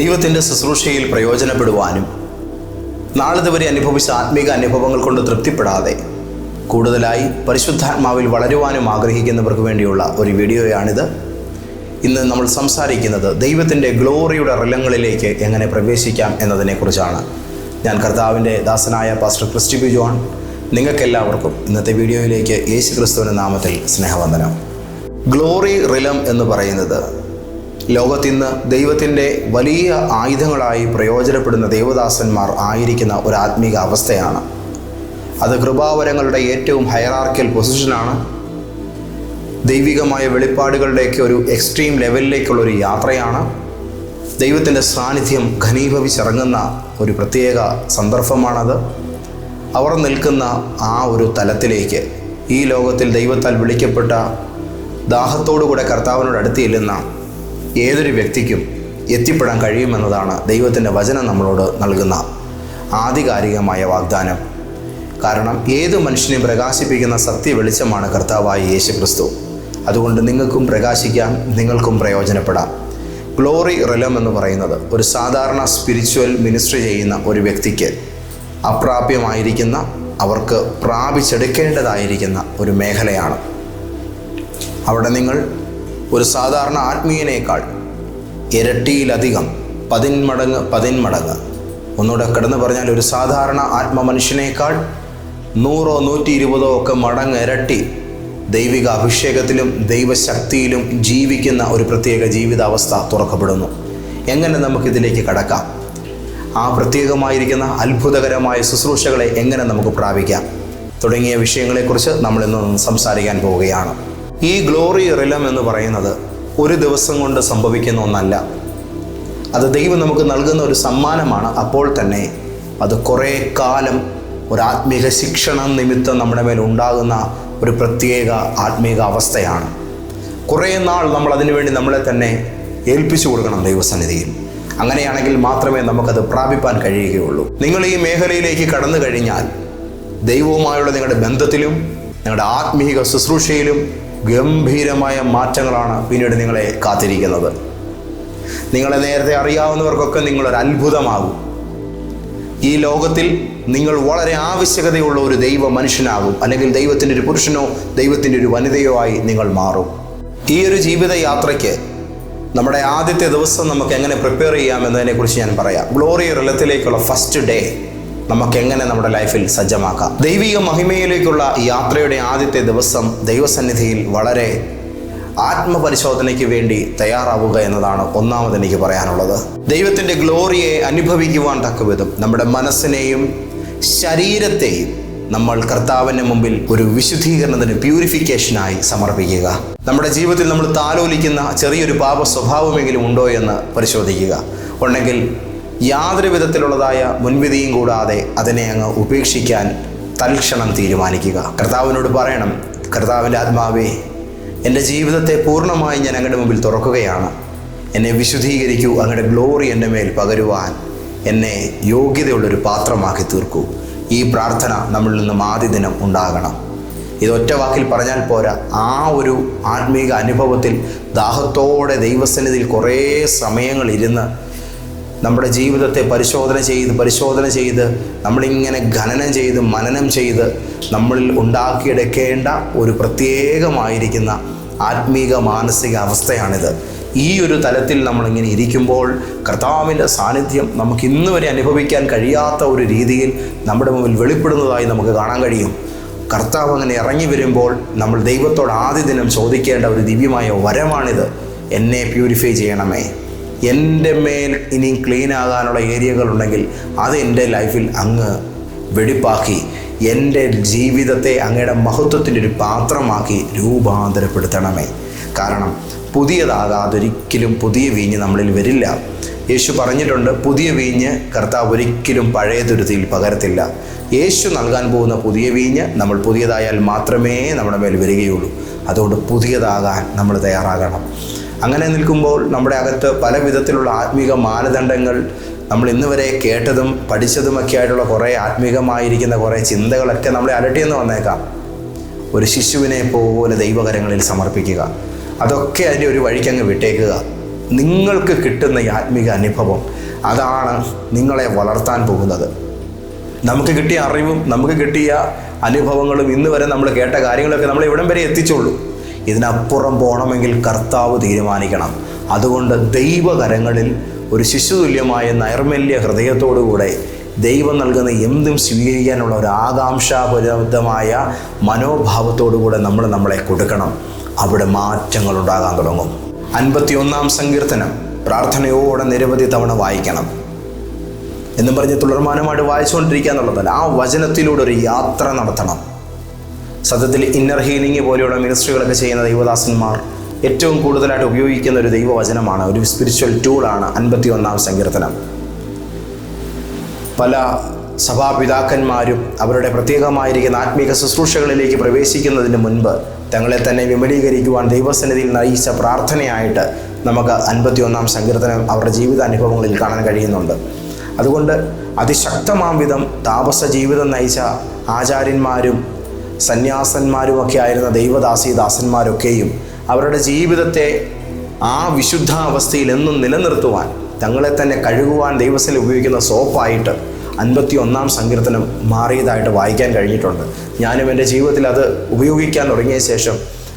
ദൈവത്തിന്റെ ശുശ്രൂഷയിൽ പ്രയോജനപ്പെടുവാനും നാളിതുവരെ അനുഭവിച്ച ആത്മീക അനുഭവങ്ങൾ കൊണ്ട് തൃപ്തിപ്പെടാതെ കൂടുതലായി പരിശുദ്ധാത്മാവിൽ വളരുവാനും ആഗ്രഹിക്കുന്നവർക്ക് വേണ്ടിയുള്ള ഒരു വീഡിയോയാണിത്. ഇന്ന് നമ്മൾ സംസാരിക്കുന്നത് ദൈവത്തിന്റെ ഗ്ലോറിയുടെ റിലങ്ങളിലേക്ക് എങ്ങനെ പ്രവേശിക്കാം എന്നതിനെക്കുറിച്ചാണ്. ഞാൻ കർത്താവിന്റെ ദാസനായ പാസ്റ്റർ ക്രിസ്റ്റി ബി ജോൺ. നിങ്ങൾക്കെല്ലാവർക്കും ഇന്നത്തെ വീഡിയോയിലേക്ക് യേശു ക്രിസ്തുവിന്റെ നാമത്തിൽ സ്നേഹവന്ദനം. ഗ്ലോറി റിലം എന്ന് പറയുന്നത് ലോകത്തിന്ന് ദൈവത്തിന്റെ വലിയ ആയുധങ്ങളായി പ്രയോജനപ്പെടുന്ന ദേവദാസന്മാർ ആയിരിക്കുന്ന ഒരു ആത്മീക അവസ്ഥയാണ്. അത് കൃപാവരങ്ങളുടെ ഏറ്റവും ഹയറാർക്കൽ പൊസിഷനാണ് ദൈവികമായ വെളിപ്പാടുകളുടെയൊക്കെ ഒരു എക്സ്ട്രീം ലെവലിലേക്കുള്ള ഒരു യാത്രയാണ്. ദൈവത്തിന്റെ സാന്നിധ്യം ഘനീഭവിച്ചിറങ്ങുന്ന ഒരു പ്രത്യേക സന്ദർഭമാണത്. അവർ നിൽക്കുന്ന ആ ഒരു തലത്തിലേക്ക് ഈ ലോകത്തിൽ ദൈവത്താൽ വിളിക്കപ്പെട്ട ദാഹത്തോടുകൂടെ കർത്താവിനോട് അടുത്ത് ചെല്ലുന്ന ഏതൊരു വ്യക്തിക്കും എത്തിപ്പെടാൻ കഴിയുമെന്നതാണ് ദൈവത്തിന്റെ വചനം നമ്മളോട് നൽകുന്ന ആധികാരികമായ വാഗ്ദാനം. കാരണം ഏത് മനുഷ്യനെയും പ്രകാശിപ്പിക്കുന്ന സത്യ വെളിച്ചമാണ് കർത്താവായ യേശു ക്രിസ്തു അതുകൊണ്ട് നിങ്ങൾക്കും പ്രകാശിക്കാം നിങ്ങൾക്കും പ്രയോജനപ്പെടാം. ഗ്ലോറി റിലം എന്ന് പറയുന്നത് ഒരു സാധാരണ സ്പിരിച്വൽ മിനിസ്ട്രി ചെയ്യുന്ന ഒരു വ്യക്തിക്ക് അപ്രാപ്യമായിരിക്കുന്ന അവർക്ക് പ്രാപിച്ചെടുക്കേണ്ടതായിരിക്കുന്ന ഒരു മേഖലയാണ്. അവിടെ നിങ്ങൾ ഒരു സാധാരണ ആത്മീയനേക്കാൾ ഇരട്ടിയിലധികം പതിന്മടങ്ങ് പതിന്മടങ്ങ്. ഒന്നുകൂടെ കിടന്ന് പറഞ്ഞാൽ ഒരു സാധാരണ ആത്മമനുഷ്യനേക്കാൾ നൂറോ നൂറ്റി ഇരുപതോ ഒക്കെ മടങ്ങ് ഇരട്ടി ദൈവിക അഭിഷേകത്തിലും ദൈവശക്തിയിലും ജീവിക്കുന്ന ഒരു പ്രത്യേക ജീവിതാവസ്ഥ തുറക്കപ്പെടുന്നു. എങ്ങനെ നമുക്കിതിലേക്ക് കടക്കാം? ആ പ്രത്യേകമായിരിക്കുന്ന അത്ഭുതകരമായ ശുശ്രൂഷകളെ എങ്ങനെ നമുക്ക് പ്രാപിക്കാം? തുടങ്ങിയ വിഷയങ്ങളെക്കുറിച്ച് നമ്മൾ ഇന്ന് സംസാരിക്കാൻ പോവുകയാണ്. ഈ ഗ്ലോറി റിലം എന്ന് പറയുന്നത് ഒരു ദിവസം കൊണ്ട് സംഭവിക്കുന്ന ഒന്നല്ല. അത് ദൈവം നമുക്ക് നൽകുന്ന ഒരു സമ്മാനമാണ് അപ്പോൾ തന്നെ അത് കുറേ കാലം ഒരു ആത്മീക ശിക്ഷണം നിമിത്തം നമ്മുടെ മേൽ ഉണ്ടാകുന്ന ഒരു പ്രത്യേക ആത്മീക അവസ്ഥയാണ്. കുറേ നാൾ നമ്മൾ അതിനുവേണ്ടി നമ്മളെ തന്നെ ഏൽപ്പിച്ചു കൊടുക്കണം ദൈവസന്നിധിയിൽ. അങ്ങനെയാണെങ്കിൽ മാത്രമേ നമുക്കത് പ്രാപിപ്പാൻ കഴിയുകയുള്ളൂ. നിങ്ങൾ ഈ മേഖലയിലേക്ക് കടന്നു കഴിഞ്ഞാൽ ദൈവവുമായുള്ള നിങ്ങളുടെ ബന്ധത്തിലും നിങ്ങളുടെ ആത്മീക ശുശ്രൂഷയിലും ഗംഭീരമായ മാറ്റങ്ങളാണ് പിന്നീട് നിങ്ങളെ കാത്തിരിക്കുന്നത്. നിങ്ങളെ നേരത്തെ അറിയാവുന്നവർക്കൊക്കെ നിങ്ങളൊരു അത്ഭുതമാകും. ഈ ലോകത്തിൽ നിങ്ങൾ വളരെ ആവശ്യകതയുള്ള ഒരു ദൈവ മനുഷ്യനാകും. അല്ലെങ്കിൽ ദൈവത്തിന്റെ ഒരു പുരുഷനോ ദൈവത്തിന്റെ ഒരു വനിതയോ ആയി നിങ്ങൾ മാറും. ഈ ഒരു ജീവിതയാത്രയ്ക്ക് നമ്മുടെ ആദ്യത്തെ ദിവസം നമുക്ക് എങ്ങനെ പ്രിപ്പയർ ചെയ്യാം എന്നതിനെക്കുറിച്ച് ഞാൻ പറയാം. ഗ്ലോറി റിലത്തിലേക്കുള്ള ഫസ്റ്റ് ഡേ നമുക്ക് എങ്ങനെ നമ്മുടെ ലൈഫിൽ സജ്ജമാക്കാം? ദൈവിക മഹിമയിലേക്കുള്ള യാത്രയുടെ ആദ്യത്തെ ദിവസം ദൈവസന്നിധിയിൽ വളരെ ആത്മപരിശോധനയ്ക്ക് വേണ്ടി തയ്യാറാവുക എന്നതാണ് ഒന്നാമത് എനിക്ക് പറയാനുള്ളത്. ദൈവത്തിന്റെ ഗ്ലോറിയെ അനുഭവിക്കുവാൻ തക്കവിധം നമ്മുടെ മനസ്സിനെയും ശരീരത്തെയും നമ്മൾ കർത്താവിന്റെ മുമ്പിൽ ഒരു വിശുദ്ധീകരണത്തിന് പ്യൂരിഫിക്കേഷനായി സമർപ്പിക്കുക. നമ്മുടെ ജീവിതത്തിൽ നമ്മൾ താലോലിക്കുന്ന ചെറിയൊരു പാപ സ്വഭാവമെങ്കിലും ഉണ്ടോ എന്ന് പരിശോധിക്കുക. ഉണ്ടെങ്കിൽ യാതൊരു വിധത്തിലുള്ളതായ മുൻവിധിയും കൂടാതെ അതിനെ അങ്ങ് ഉപേക്ഷിക്കാൻ തൽക്ഷണം തീരുമാനിക്കുക. കർത്താവിനോട് പറയണം കർത്താവിന്റെ ആത്മാവേ എന്റെ ജീവിതത്തെ പൂർണമായി ഞാൻ അങ്ങയുടെ മുമ്പിൽ തുറക്കുകയാണ്. എന്നെ വിശുദ്ധീകരിക്കൂ അങ്ങയുടെ ഗ്ലോറി എന്റെ മേൽ പകരുവാൻ എന്നെ യോഗ്യതയുള്ളൊരു പാത്രമാക്കി തീർക്കൂ. ഈ പ്രാർത്ഥന നമ്മളിൽ നിന്നും ആദ്യ ദിനം ഉണ്ടാകണം. ഇത് ഒറ്റ വാക്കിൽ പറഞ്ഞാൽ പോരാ. ആ ഒരു ആത്മീക അനുഭവത്തിൽ ദാഹത്തോടെ ദൈവസന്നിധിയിൽ കുറേ സമയങ്ങൾ ഇരുന്ന് നമ്മുടെ ജീവിതത്തെ പരിശോധന ചെയ്ത് പരിശോധന ചെയ്ത് നമ്മളിങ്ങനെ ഖനനം ചെയ്ത് മനനം ചെയ്ത് നമ്മളിൽ ഉണ്ടാക്കിയെടുക്കേണ്ട ഒരു പ്രത്യേകമായിരിക്കുന്ന ആത്മീക മാനസിക അവസ്ഥയാണിത്. ഈ ഒരു തലത്തിൽ നമ്മളിങ്ങനെ ഇരിക്കുമ്പോൾ കർത്താവിന്റെ സാന്നിധ്യം നമുക്ക് ഇന്ന് വരെ അനുഭവിക്കാൻ കഴിയാത്ത ഒരു രീതിയിൽ നമ്മുടെ മുമ്പിൽ വെളിപ്പെടുന്നതായി നമുക്ക് കാണാൻ കഴിയും. കർത്താവ് അങ്ങനെ ഇറങ്ങി വരുമ്പോൾ നമ്മൾ ദൈവത്തോട് ആദ്യ ദിനം ചോദിക്കേണ്ട ഒരു ദിവ്യമായ വരമാണിത്. എന്നെ പ്യൂരിഫൈ ചെയ്യണമേ. എന്റെ മേൽ ഇനി ക്ലീൻ ആകാനുള്ള ഏരിയകളുണ്ടെങ്കിൽ അത് എന്റെ ലൈഫിൽ അങ്ങ് വെടിപ്പാക്കി എന്റെ ജീവിതത്തെ അങ്ങയുടെ മഹത്വത്തിന്റെ ഒരു പാത്രമാക്കി രൂപാന്തരപ്പെടുത്തണമേ. കാരണം പുതിയതാകാതൊരിക്കലും പുതിയ വീഞ്ഞ് നമ്മളിൽ വരില്ല. യേശു പറഞ്ഞിട്ടുണ്ട് പുതിയ വീഞ്ഞ് കർത്താവ് ഒരിക്കലും പഴയ തുരുത്തിയിൽ പകരത്തില്ല. യേശു നൽകാൻ പോകുന്ന പുതിയ വീഞ്ഞ് നമ്മൾ പുതിയതായാൽ മാത്രമേ നമ്മുടെ മേൽ വരികയുള്ളൂ. അതുകൊണ്ട് പുതിയതാകാൻ നമ്മൾ തയ്യാറാകണം. അങ്ങനെ നിൽക്കുമ്പോൾ നമ്മുടെ അകത്ത് പല വിധത്തിലുള്ള ആത്മീക മാനദണ്ഡങ്ങൾ നമ്മൾ ഇന്ന് വരെ കേട്ടതും പഠിച്ചതുമൊക്കെ ആയിട്ടുള്ള കുറേ ആത്മീകമായിരിക്കുന്ന കുറേ ചിന്തകളൊക്കെ നമ്മളെ അലട്ടിയെന്ന് വന്നേക്കാം. ഒരു ശിശുവിനെ പോലെ ദൈവകരങ്ങളിൽ സമർപ്പിക്കുക. അതൊക്കെ അതിന്റെ ഒരു വഴിക്കങ്ങ് വിട്ടേക്കുക. നിങ്ങൾക്ക് കിട്ടുന്ന ഈ ആത്മീക അനുഭവം അതാണ് നിങ്ങളെ വളർത്താൻ പോകുന്നത്. നമുക്ക് കിട്ടിയ അറിവും നമുക്ക് കിട്ടിയ അനുഭവങ്ങളും ഇന്ന് വരെ നമ്മൾ കേട്ട കാര്യങ്ങളൊക്കെ നമ്മൾ ഇവിടം വരെ എത്തിച്ചുള്ളൂ. ഇതിനപ്പുറം പോകണമെങ്കിൽ കർത്താവ് തീരുമാനിക്കണം. അതുകൊണ്ട് ദൈവകരങ്ങളിൽ ഒരു ശിശുതുല്യമായ നൈർമല്യ ഹൃദയത്തോടുകൂടെ ദൈവം നൽകുന്ന എന്തും സ്വീകരിക്കാനുള്ള ഒരു ആകാംക്ഷാപരിതമായ മനോഭാവത്തോടുകൂടെ നമ്മൾ നമ്മളെ കൊടുക്കണം. അവിടെ മാറ്റങ്ങൾ ഉണ്ടാകാൻ തുടങ്ങും. അൻപത്തിയൊന്നാം സങ്കീർത്തനം. പ്രാർത്ഥനയോടെ നിരവധി തവണ വായിക്കണം. എന്നും പറഞ്ഞ് തുടർമാനമായിട്ട് വായിച്ചുകൊണ്ടിരിക്കുക എന്നുള്ളതല്ല ആ വചനത്തിലൂടെ ഒരു യാത്ര നടത്തണം. സത്യത്തിൽ ഇന്നർ ഹീലിംഗ് പോലെയുള്ള മിനിസ്ട്രികളൊക്കെ ചെയ്യുന്ന ദൈവദാസന്മാർ ഏറ്റവും കൂടുതലായിട്ട് ഉപയോഗിക്കുന്ന ഒരു ദൈവവചനമാണ് ഒരു സ്പിരിച്വൽ ടൂളാണ് അൻപത്തി ഒന്നാം സങ്കീർത്തനം. പല സഭാപിതാക്കന്മാരും അവരുടെ പ്രത്യേകമായിരിക്കുന്ന ആത്മീക ശുശ്രൂഷകളിലേക്ക് പ്രവേശിക്കുന്നതിന് മുൻപ് തങ്ങളെ തന്നെ വിമലീകരിക്കുവാൻ ദൈവസന്നിധിയിൽ നയിച്ച പ്രാർത്ഥനയായിട്ട് നമുക്ക് അൻപത്തി ഒന്നാം സങ്കീർത്തനം അവരുടെ ജീവിതാനുഭവങ്ങളിൽ കാണാൻ കഴിയുന്നുണ്ട്. അതുകൊണ്ട് അതിശക്തമാം വിധം താപസ ജീവിതം നയിച്ച ആചാര്യന്മാരും സന്യാസന്മാരുമൊക്കെ ആയിരുന്ന ദൈവദാസി ദാസന്മാരൊക്കെയും അവരുടെ ജീവിതത്തെ ആ വിശുദ്ധ അവസ്ഥയിൽ എന്നും നിലനിർത്തുവാൻ തങ്ങളെ തന്നെ കഴുകുവാൻ ദൈവത്തിൽ ഉപയോഗിക്കുന്ന സോപ്പായിട്ട് അൻപത്തി ഒന്നാം സങ്കീർത്തനം മാറിയതായിട്ട് വായിക്കാൻ കഴിഞ്ഞിട്ടുണ്ട്. ഞാനും എന്റെ ജീവിതത്തിൽ അത് ഉപയോഗിക്കാൻ തുടങ്ങിയ ശേഷം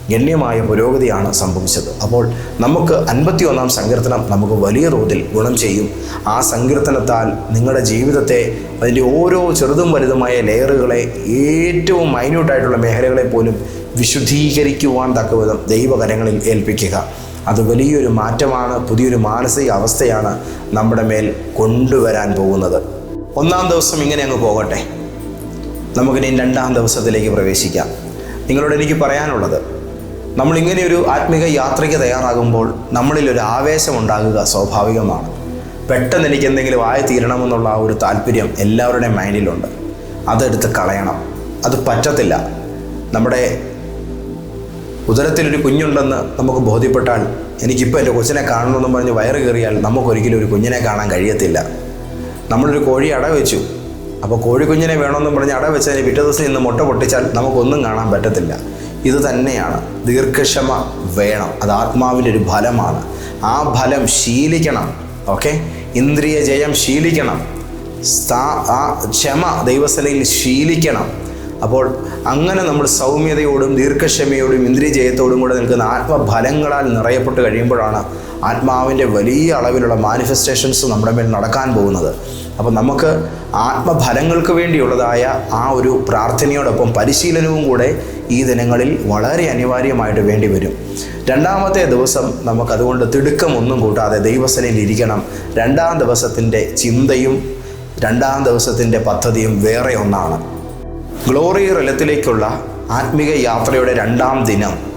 ഗണ്യമായ പുരോഗതിയാണ് സംഭവിച്ചത്. അപ്പോൾ നമുക്ക് അൻപത്തി ഒന്നാം സങ്കീർത്തനം നമുക്ക് വലിയ തോതിൽ ഗുണം ചെയ്യും. ആ സങ്കീർത്തനത്താൽ നിങ്ങളുടെ ജീവിതത്തെ അതിന്റെ ഓരോ ചെറുതും വലുതുമായ ലെയറുകളെ ഏറ്റവും മൈന്യൂട്ടായിട്ടുള്ള മേഖലകളെ പോലും വിശുദ്ധീകരിക്കുവാൻ തക്കവിധം ദൈവകരങ്ങളിൽ ഏൽപ്പിക്കുക. അത് വലിയൊരു മാറ്റമാണ് പുതിയൊരു മാനസിക അവസ്ഥയാണ് നമ്മുടെ മേൽ കൊണ്ടുവരാൻ പോകുന്നത്. ഒന്നാം ദിവസം ഇങ്ങനെ അങ്ങ് പോകട്ടെ. നമുക്കിനി രണ്ടാം ദിവസത്തിലേക്ക് പ്രവേശിക്കാം. നിങ്ങളോട് എനിക്ക് പറയാനുള്ളത് നമ്മൾ ഇങ്ങനെ ഒരു ആത്മീക യാത്രയ്ക്ക് തയ്യാറാകുമ്പോൾ നമ്മളിൽ ഒരു ആവേശം ഉണ്ടാകുക സ്വാഭാവികമാണ്. പെട്ടെന്ന് എനിക്ക് എന്തെങ്കിലും ആയി തീരണമെന്നുള്ള ആ ഒരു താല്പര്യം എല്ലാവരുടെയും മൈൻഡിലുണ്ട്. അതെടുത്ത് കളയണം. അത് പറ്റത്തില്ല. നമ്മുടെ ഉദരത്തിലൊരു കുഞ്ഞുണ്ടെന്ന് നമുക്ക് ബോധ്യപ്പെട്ടാൽ എനിക്കിപ്പോൾ എന്റെ കൊച്ചിനെ കാണണമെന്ന് പറഞ്ഞ് വയറ് കയറിയാൽ നമുക്കൊരിക്കലും ഒരു കുഞ്ഞിനെ കാണാൻ കഴിയത്തില്ല. നമ്മളൊരു കോഴി അട വെച്ചു. അപ്പോൾ കോഴിക്കുഞ്ഞിനെ വേണമെന്ന് പറഞ്ഞ് അട വെച്ചതിന് പിറ്റേ ദിവസം ഇന്ന് മുട്ട പൊട്ടിച്ചാൽ നമുക്കൊന്നും കാണാൻ പറ്റത്തില്ല. ഇത് തന്നെയാണ്. ദീർഘക്ഷമ വേണം. അത് ആത്മാവിന്റെ ഒരു ഫലമാണ്. ആ ഫലം ശീലിക്കണം. ഓക്കെ? ഇന്ദ്രിയ ജയം ശീലിക്കണം. സ്ഥാ- ആ ക്ഷമ ദൈവസനയിൽ ശീലിക്കണം. അപ്പോൾ അങ്ങനെ നമ്മൾ സൗമ്യതയോടും ദീർഘക്ഷമയോടും ഇന്ദ്രിയ ജയത്തോടും കൂടെ നിൽക്കുന്ന ആത്മഫലങ്ങളാൽ നിറയപ്പെട്ട് കഴിയുമ്പോഴാണ് ആത്മാവിന്റെ വലിയ അളവിലുള്ള മാനിഫെസ്റ്റേഷൻസ് നമ്മുടെ മേൽ നടക്കാൻ പോകുന്നത്. അപ്പോൾ നമുക്ക് ആത്മഫലങ്ങൾക്ക് വേണ്ടിയുള്ളതായ ആ ഒരു പ്രാർത്ഥനയോടൊപ്പം പരിശീലനവും കൂടെ ഈ ദിനങ്ങളിൽ വളരെ അനിവാര്യമായിട്ട് വേണ്ടി വരും. രണ്ടാമത്തെ ദിവസം നമുക്കതുകൊണ്ട് തിടുക്കമൊന്നും കൂട്ടാതെ ദൈവസനയിൽ ഇരിക്കണം. രണ്ടാം ദിവസത്തിന്റെ ചിന്തയും രണ്ടാം ദിവസത്തിന്റെ പദ്ധതിയും വേറെ ഒന്നാണ്. ഗ്ലോറി റലത്തിലേക്കുള്ള ആത്മീക യാത്രയുടെ രണ്ടാം ദിനം.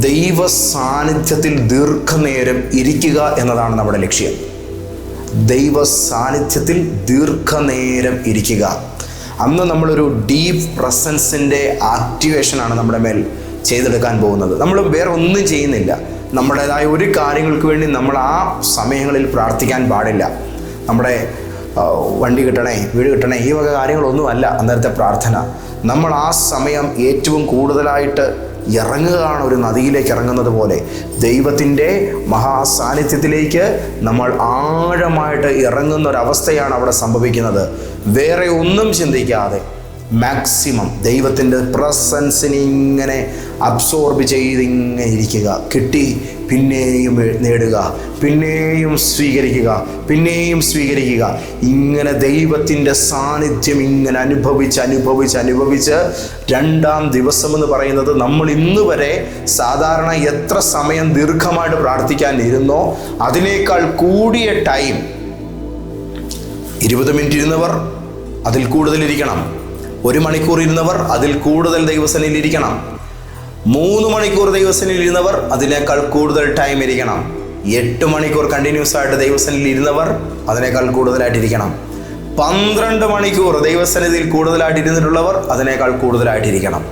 ദൈവ സാന്നിധ്യത്തിൽ ദീർഘനേരം ഇരിക്കുക എന്നതാണ് നമ്മുടെ ലക്ഷ്യം. ദൈവ സാന്നിധ്യത്തിൽ ദീർഘനേരം ഇരിക്കുക. അന്ന് നമ്മളൊരു ഡീപ്പ് പ്രസൻസിന്റെ ആക്ടിവേഷനാണ് നമ്മുടെ മേൽ ചെയ്തെടുക്കാൻ പോകുന്നത്. നമ്മൾ വേറെ ഒന്നും ചെയ്യുന്നില്ല. നമ്മുടേതായ ഒരു കാര്യങ്ങൾക്ക് വേണ്ടി നമ്മൾ ആ സമയങ്ങളിൽ പ്രാർത്ഥിക്കാൻ പാടില്ല. നമ്മുടെ വണ്ടി കിട്ടണേ വീട് കിട്ടണേ ഈ വക കാര്യങ്ങളൊന്നുമല്ല അന്നേരത്തെ പ്രാർത്ഥന. നമ്മൾ ആ സമയം ഏറ്റവും കൂടുതലായിട്ട് ഇറങ്ങുകയാണ് ഒരു നദിയിലേക്ക് ഇറങ്ങുന്നത് പോലെ. ദൈവത്തിന്റെ മഹാസാന്നിധ്യത്തിലേക്ക് നമ്മൾ ആഴമായിട്ട് ഇറങ്ങുന്ന ഒരവസ്ഥയാണ് അവിടെ സംഭവിക്കുന്നത്. വേറെ ഒന്നും ചിന്തിക്കാതെ മാക്സിമം ദൈവത്തിന്റെ പ്രസൻസിനെ ഇങ്ങനെ അബ്സോർബ് ചെയ്ത് ഇങ്ങനെ ഇരിക്കുക. കിട്ടി പിന്നെയും നേടുക. പിന്നെയും സ്വീകരിക്കുക. പിന്നെയും സ്വീകരിക്കുക. ഇങ്ങനെ ദൈവത്തിന്റെ സാന്നിധ്യം ഇങ്ങനെ അനുഭവിച്ച് അനുഭവിച്ച് അനുഭവിച്ച് രണ്ടാം ദിവസം എന്ന് പറയുന്നത് നമ്മൾ ഇന്ന് വരെ സാധാരണ എത്ര സമയം ദീർഘമായിട്ട് പ്രാർത്ഥിക്കാൻ ഇരുന്നോ അതിനേക്കാൾ കൂടിയ ടൈം ഇരുപത് മിനിറ്റ് ഇരുന്നവർ അതിൽ കൂടുതൽ ഇരിക്കണം ഒരു മണിക്കൂർ ഇരുന്നവർ അതിൽ കൂടുതൽ ദൈവസനയിൽ ഇരിക്കണം. മൂന്ന് മണിക്കൂർ ദൈവസനയിൽ ഇരുന്നവർ അതിനേക്കാൾ കൂടുതൽ ടൈം ഇരിക്കണം. എട്ട് മണിക്കൂർ കണ്ടിന്യൂസ് ആയിട്ട് ദൈവസനയിൽ ഇരുന്നവർ അതിനേക്കാൾ കൂടുതലായിട്ട് ഇരിക്കണം. പന്ത്രണ്ട് മണിക്കൂർ ദൈവസന്നിധിയിൽ കൂടുതലായിട്ട് ഇരുന്നിട്ടുള്ളവർ അതിനേക്കാൾ കൂടുതലായിട്ടിരിക്കണം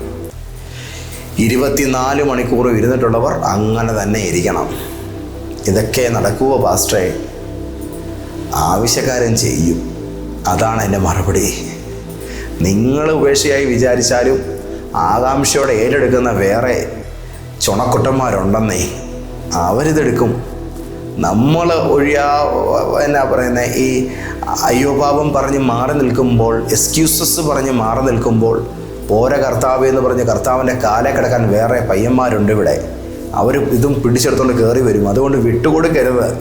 ഇരുപത്തിനാല് മണിക്കൂർ ഇരുന്നിട്ടുള്ളവർ അങ്ങനെ തന്നെ ഇരിക്കണം. ഇതൊക്കെ നടക്കുവോ പാസ്റ്ററെ? ആവശ്യക്കാരൻ ചെയ്യും. അതാണ് എന്റെ മറുപടി. നിങ്ങൾ ഉപേക്ഷയായി വിചാരിച്ചാലും ആകാംക്ഷയോടെ ഏറ്റെടുക്കുന്ന വേറെ ചുണക്കുട്ടന്മാരുണ്ടെന്നേ. അവരിതെടുക്കും. നമ്മൾ ഒഴിയാ എന്നാ പറയുന്നത് ഈ അയ്യോ പാപം പറഞ്ഞ് മാറി നിൽക്കുമ്പോൾ എക്സ്ക്യൂസസ് പറഞ്ഞ് മാറി നിൽക്കുമ്പോൾ പോര കർത്താവ് എന്ന് പറഞ്ഞ് കർത്താവിന്റെ കാലെ കിടക്കാൻ വേറെ പയ്യന്മാരുണ്ട് ഇവിടെ. അവർ ഇതും പിടിച്ചെടുത്തോണ്ട് കയറി വരും. അതുകൊണ്ട് വിട്ടുകൊടുക്കരുത്.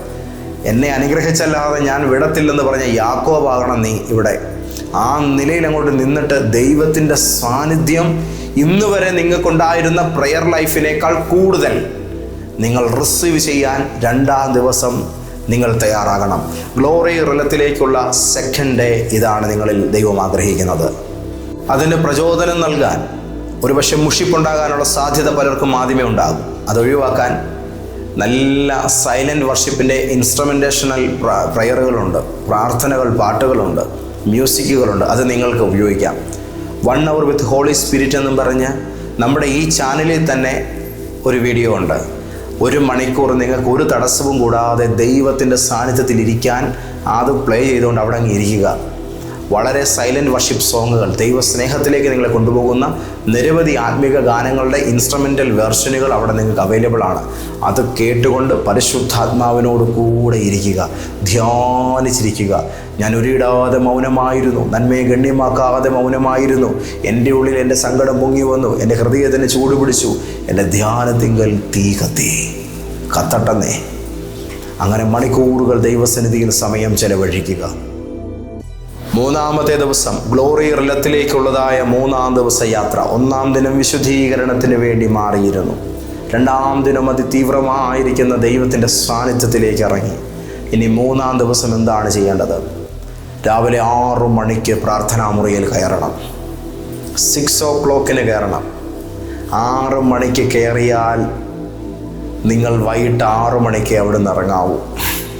എന്നെ അനുഗ്രഹിച്ചല്ലാതെ ഞാൻ വിടത്തില്ലെന്ന് പറഞ്ഞ യാക്കോബാകണം നീ ഇവിടെ. ആ നിലയിൽ അങ്ങോട്ട് നിന്നിട്ട് ദൈവത്തിന്റെ സാന്നിധ്യം ഇന്ന് വരെ നിങ്ങൾക്കുണ്ടായിരുന്ന പ്രെയർ ലൈഫിനേക്കാൾ കൂടുതൽ നിങ്ങൾ റിസീവ് ചെയ്യാൻ രണ്ടാം ദിവസം നിങ്ങൾ തയ്യാറാകണം. ഗ്ലോറി റിലത്തിലേക്കുള്ള സെക്കൻഡ് ഡേ ഇതാണ് നിങ്ങളിൽ ദൈവം ആഗ്രഹിക്കുന്നത്. അതിന് പ്രചോദനം നൽകാൻ ഒരുപക്ഷെ മുഷിപ്പുണ്ടാകാനുള്ള സാധ്യത പലർക്കും ആദ്യമേ ഉണ്ടാകും. അതൊഴിവാക്കാൻ നല്ല സൈലന്റ് വർഷിപ്പിന്റെ ഇൻസ്ട്രുമെന്റേഷണൽ പ്രയറുകളുണ്ട് പ്രാർത്ഥനകൾ പാട്ടുകളുണ്ട്. മ്യൂസിക്കുകളുണ്ട്. അത് നിങ്ങൾക്ക് ഉപയോഗിക്കാം. One hour with Holy Spirit എന്നും പറഞ്ഞ് നമ്മുടെ ഈ ചാനലിൽ തന്നെ ഒരു വീഡിയോ ഉണ്ട്. ഒരു മണിക്കൂർ നിങ്ങൾക്ക് ഒരു തടസ്സവും കൂടാതെ ദൈവത്തിന്റെ സാന്നിധ്യത്തിൽ ഇരിക്കാൻ അത് പ്ലേ ചെയ്തുകൊണ്ട് അവിടെ അങ്ങ് ഇരിക്കുക. വളരെ സൈലന്റ് വർഷിപ്പ് സോങ്ങുകൾ ദൈവസ്നേഹത്തിലേക്ക് നിങ്ങളെ കൊണ്ടുപോകുന്ന നിരവധി ആത്മീക ഗാനങ്ങളുടെ ഇൻസ്ട്രുമെന്റൽ വെർഷനുകൾ അവിടെ നിങ്ങൾക്ക് അവൈലബിൾ ആണ്. അത് കേട്ടുകൊണ്ട് പരിശുദ്ധാത്മാവിനോട് കൂടെ ഇരിക്കുക ധ്യാനിച്ചിരിക്കുക. ഞാൻ ഒരിടാതെ മൗനമായിരുന്നു നന്മയെ ഗണ്യമാക്കാതെ മൗനമായിരുന്നു. എന്റെ ഉള്ളിൽ എന്റെ സങ്കടം പൊങ്ങി വന്നു എന്റെ ഹൃദയത്തിന് ചൂടുപിടിച്ചു എന്റെ ധ്യാനത്തിങ്കൽ തീ കത്തി കത്തട്ടെന്നേ. അങ്ങനെ മണിക്കൂറുകൾ ദൈവസന്നിധിയിൽ സമയം ചെലവഴിക്കുക. മൂന്നാമത്തെ ദിവസം ഗ്ലോറി റിലത്തിലേക്കുള്ളതായ മൂന്നാം ദിവസ യാത്ര ഒന്നാം ദിനം വിശുദ്ധീകരണത്തിന് വേണ്ടി മാറിയിരുന്നു. രണ്ടാം ദിനം അതിതീവ്രമായിരിക്കുന്ന ദൈവത്തിന്റെ സാന്നിധ്യത്തിലേക്ക് ഇറങ്ങി. ഇനി മൂന്നാം ദിവസം എന്താണ് ചെയ്യേണ്ടത്? രാവിലെ ആറു മണിക്ക് പ്രാർത്ഥനാ മുറിയിൽ കയറണം. സിക്സ് ഓ ക്ലോക്കിന് കയറണം. ആറ് മണിക്ക് കയറിയാൽ നിങ്ങൾ വൈകിട്ട് ആറു മണിക്ക് അവിടെ നിന്ന് ഇറങ്ങാവൂ.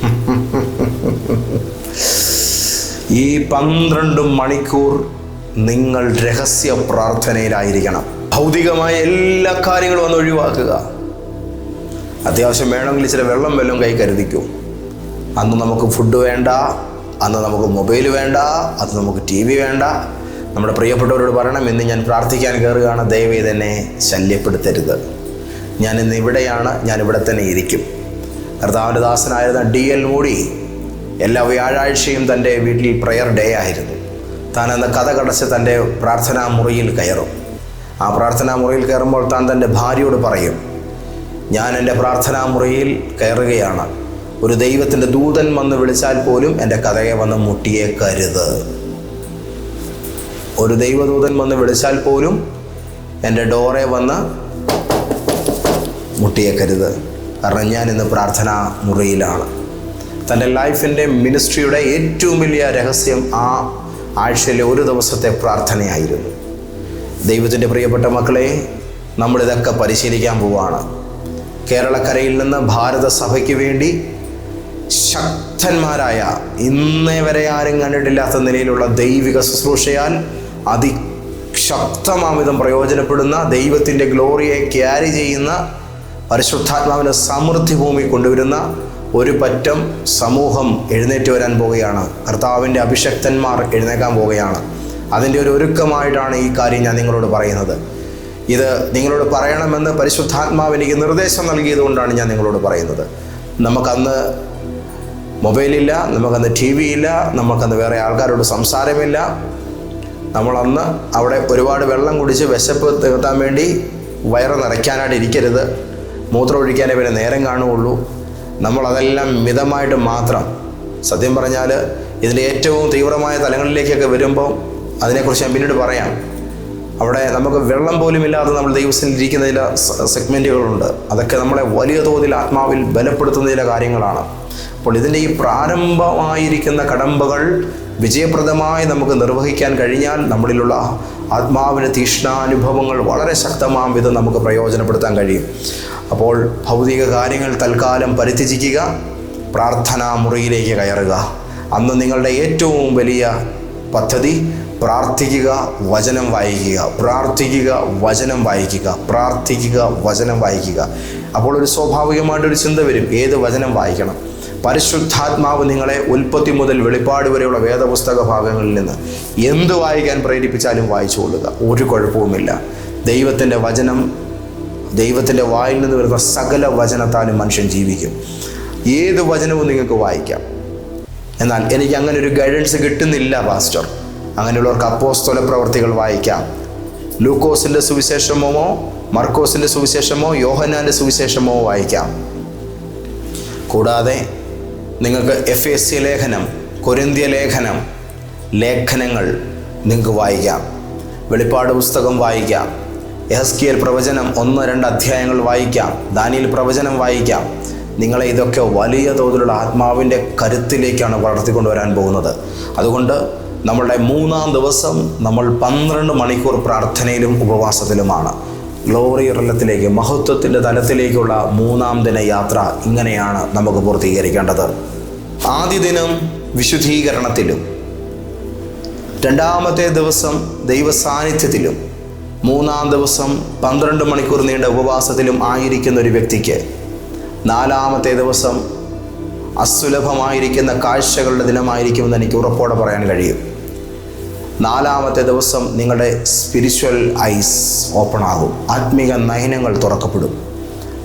ഈ പന്ത്രണ്ട് മണിക്കൂർ നിങ്ങൾ രഹസ്യ പ്രാർത്ഥനയിലായിരിക്കണം. ഭൗതികമായ എല്ലാ കാര്യങ്ങളും ഒന്ന് ഒഴിവാക്കുക. അത്യാവശ്യം വേണമെങ്കിൽ ഇച്ചിരി വെള്ളം വല്ലതും കൈ കരുതിക്കും. അന്ന് നമുക്ക് ഫുഡ് വേണ്ട അന്ന് നമുക്ക് മൊബൈൽ വേണ്ട അന്ന് നമുക്ക് ടി വി വേണ്ട. നമ്മുടെ പ്രിയപ്പെട്ടവരോട് പറയണം ഇന്ന് ഞാൻ പ്രാർത്ഥിക്കാൻ കയറുകയാണ് ദയവ് ഇതെന്നെ ശല്യപ്പെടുത്തരുത്. ഞാൻ ഇന്ന് ഇവിടെയാണ് ഞാൻ ഇവിടെ തന്നെ ഇരിക്കും. കർത്താവിന്റെ ദാസനായിരുന്ന ഡി എൽ മൂടി എല്ലാ വ്യാഴാഴ്ചയും തന്റെ വീട്ടിൽ പ്രെയർ ഡേ ആയിരുന്നു. താൻ അന്ന് കഥ കടച്ച് തന്റെ പ്രാർത്ഥനാ മുറിയിൽ കയറും. ആ പ്രാർത്ഥനാ മുറിയിൽ കയറുമ്പോൾ താൻ തന്റെ ഭാര്യയോട് പറയും ഞാൻ എന്റെ പ്രാർത്ഥനാ മുറിയിൽ കയറുകയാണ്. ഒരു ദൈവത്തിന്റെ ദൂതൻ വന്ന് വിളിച്ചാൽ പോലും എന്റെ കഥയെ വന്ന് മുട്ടിയേക്കരുത്. ഒരു ദൈവദൂതൻ വന്ന് വിളിച്ചാൽ പോലും എന്റെ ഡോറെ വന്ന് മുട്ടിയേക്കരുത്. കാരണം ഞാൻ ഇന്ന് പ്രാർത്ഥനാ മുറിയിലാണ്. തന്റെ ലൈഫിന്റെ മിനിസ്ട്രിയുടെ ഏറ്റവും വലിയ രഹസ്യം ആ ആഴ്ചയിലെ ഒരു ദിവസത്തെ പ്രാർത്ഥനയായിരുന്നു. ദൈവത്തിന്റെ പ്രിയപ്പെട്ട മക്കളെ നമ്മളിതൊക്കെ പരിശീലിക്കാൻ പോവുകയാണ് കേരളക്കരയിൽ നിന്ന് ഭാരത സഭയ്ക്ക് വേണ്ടി ശക്തന്മാരായ ഇന്നേ വരെ ആരും കണ്ടിട്ടില്ലാത്ത നിലയിലുള്ള ദൈവിക ശുശ്രൂഷയാൽ അതിശക്തമാവിധം പ്രയോജനപ്പെടുന്ന ദൈവത്തിന്റെ ഗ്ലോറിയെ ക്യാരി ചെയ്യുന്ന പരിശുദ്ധാത്മാവിന്റെ സമൃദ്ധി ഭൂമി കൊണ്ടുവരുന്ന ഒരു പറ്റം സമൂഹം എഴുന്നേറ്റ് വരാൻ പോവുകയാണ്. കർത്താവിന്റെ അഭിഷക്തന്മാർ എഴുന്നേക്കാൻ പോവുകയാണ്. അതിന്റെ ഒരു ഒരുക്കമായിട്ടാണ് ഈ കാര്യം ഞാൻ നിങ്ങളോട് പറയുന്നത്. ഇത് നിങ്ങളോട് പറയണമെന്ന് പരിശുദ്ധാത്മാവ് എനിക്ക് നിർദ്ദേശം നൽകിയതുകൊണ്ടാണ് ഞാൻ നിങ്ങളോട് പറയുന്നത്. നമുക്കന്ന് മൊബൈലില്ല നമുക്കന്ന് ടി വി ഇല്ല നമുക്കന്ന് വേറെ ആൾക്കാരോട് സംസാരമില്ല. നമ്മളന്ന് അവിടെ ഒരുപാട് വെള്ളം കുടിച്ച് വിശപ്പ് തീർത്താൻ വേണ്ടി വയറ് നിറയ്ക്കാനായിട്ട് ഇരിക്കരുത്. മൂത്രം ഒഴിക്കാനേ പിന്നെ നേരം കാണുകയുള്ളൂ. നമ്മളതെല്ലാം മിതമായിട്ട് മാത്രം. സത്യം പറഞ്ഞാൽ ഇതിന്റെ ഏറ്റവും തീവ്രമായ തലങ്ങളിലേക്കൊക്കെ വരുമ്പോൾ അതിനെക്കുറിച്ച് ഞാൻ പിന്നീട് പറയാം. അവിടെ നമുക്ക് വെള്ളം പോലും ഇല്ലാതെ നമ്മൾ ദൈവത്തിൽ ഇരിക്കുന്ന ചില സെഗ്മെന്റുകളുണ്ട് അതൊക്കെ നമ്മളെ വലിയ തോതിൽ ആത്മാവിൽ ബലപ്പെടുത്തുന്ന ചില കാര്യങ്ങളാണ്. അപ്പോൾ ഇതിന്റെ ഈ പ്രാരംഭമായിരിക്കുന്ന കടമ്പകൾ വിജയപ്രദമായി നമുക്ക് നിർവഹിക്കാൻ കഴിഞ്ഞാൽ നമ്മളിലുള്ള ആത്മാവിന് തീഷ്ണാനുഭവങ്ങൾ വളരെ ശക്തമാം വിധം നമുക്ക് പ്രയോജനപ്പെടുത്താൻ കഴിയും. അപ്പോൾ ഭൗതിക കാര്യങ്ങൾ തൽക്കാലം പരിത്യജിക്കുക പ്രാർത്ഥനാ മുറിയിലേക്ക് കയറുക. അന്ന് നിങ്ങളുടെ ഏറ്റവും വലിയ പദ്ധതി പ്രാർത്ഥിക്കുക വചനം വായിക്കുക. പ്രാർത്ഥിക്കുക വചനം വായിക്കുക. പ്രാർത്ഥിക്കുക വചനം വായിക്കുക. അപ്പോൾ ഒരു സ്വാഭാവികമായിട്ടൊരു ചിന്ത വരും ഏത് വചനം വായിക്കണം? പരിശുദ്ധാത്മാവ് നിങ്ങളെ ഉൽപ്പത്തി മുതൽ വെളിപ്പാട് വരെയുള്ള വേദപുസ്തക ഭാഗങ്ങളിൽ നിന്ന് എന്ത് വായിക്കാൻ പ്രേരിപ്പിച്ചാലും വായിച്ചു കൊള്ളുക. ഒരു കുഴപ്പവുമില്ല. ദൈവത്തിന്റെ വചനം ദൈവത്തിന്റെ വായിൽ നിന്ന് വരുന്ന സകല വചനത്താലും മനുഷ്യൻ ജീവിക്കും. ഏത് വചനവും നിങ്ങൾക്ക് വായിക്കാം. എന്നാൽ എനിക്ക് അങ്ങനെ ഒരു ഗൈഡൻസ് കിട്ടുന്നില്ല പാസ്റ്റർ അങ്ങനെയുള്ളവർക്ക് അപ്പോസ്തല പ്രവർത്തികൾ വായിക്കാം. ലൂക്കോസിന്റെ സുവിശേഷമോ മർക്കോസിന്റെ സുവിശേഷമോ യോഹനാന്റെ സുവിശേഷമോ വായിക്കാം. കൂടാതെ നിങ്ങൾക്ക് എഫ് എസ് സി ലേഖനം കൊരിന്തിയ ലേഖനം ലേഖനങ്ങൾ നിങ്ങൾക്ക് വായിക്കാം. വെളിപ്പാട് പുസ്തകം വായിക്കാം. എഹസ്കിയൽ പ്രവചനം ഒന്ന് രണ്ട് അധ്യായങ്ങൾ വായിക്കാം. ദാനിയൽ പ്രവചനം വായിക്കാം. നിങ്ങളെ ഇതൊക്കെ വലിയ തോതിലുള്ള ആത്മാവിന്റെ കരുത്തിലേക്കാണ് വളർത്തിക്കൊണ്ടുവരാൻ പോകുന്നത്. അതുകൊണ്ട് നമ്മളുടെ മൂന്നാം ദിവസം നമ്മൾ പന്ത്രണ്ട് മണിക്കൂർ പ്രാർത്ഥനയിലും ഉപവാസത്തിലുമാണ്. ഗ്ലോറി റലത്തിലേക്ക് മഹത്വത്തിന്റെ തലത്തിലേക്കുള്ള മൂന്നാം ദിന യാത്ര ഇങ്ങനെയാണ് നമുക്ക് പൂർത്തീകരിക്കേണ്ടത്. ആദ്യ ദിനം വിശുദ്ധീകരണത്തിലും രണ്ടാമത്തെ ദിവസം ദൈവസാന്നിധ്യത്തിലും മൂന്നാം ദിവസം പന്ത്രണ്ട് മണിക്കൂർ നീണ്ട ഉപവാസത്തിലും ആയിരിക്കുന്ന ഒരു വ്യക്തിക്ക് നാലാമത്തെ ദിവസം അസുലഭമായിരിക്കുന്ന കാഴ്ചകളുടെ ദിനമായിരിക്കുമെന്ന് എനിക്ക് ഉറപ്പോടെ പറയാൻ കഴിയും. നാലാമത്തെ ദിവസം നിങ്ങളുടെ സ്പിരിച്വൽ ഐസ് ഓപ്പൺ ആകും. ആത്മീക നയനങ്ങൾ തുറക്കപ്പെടും.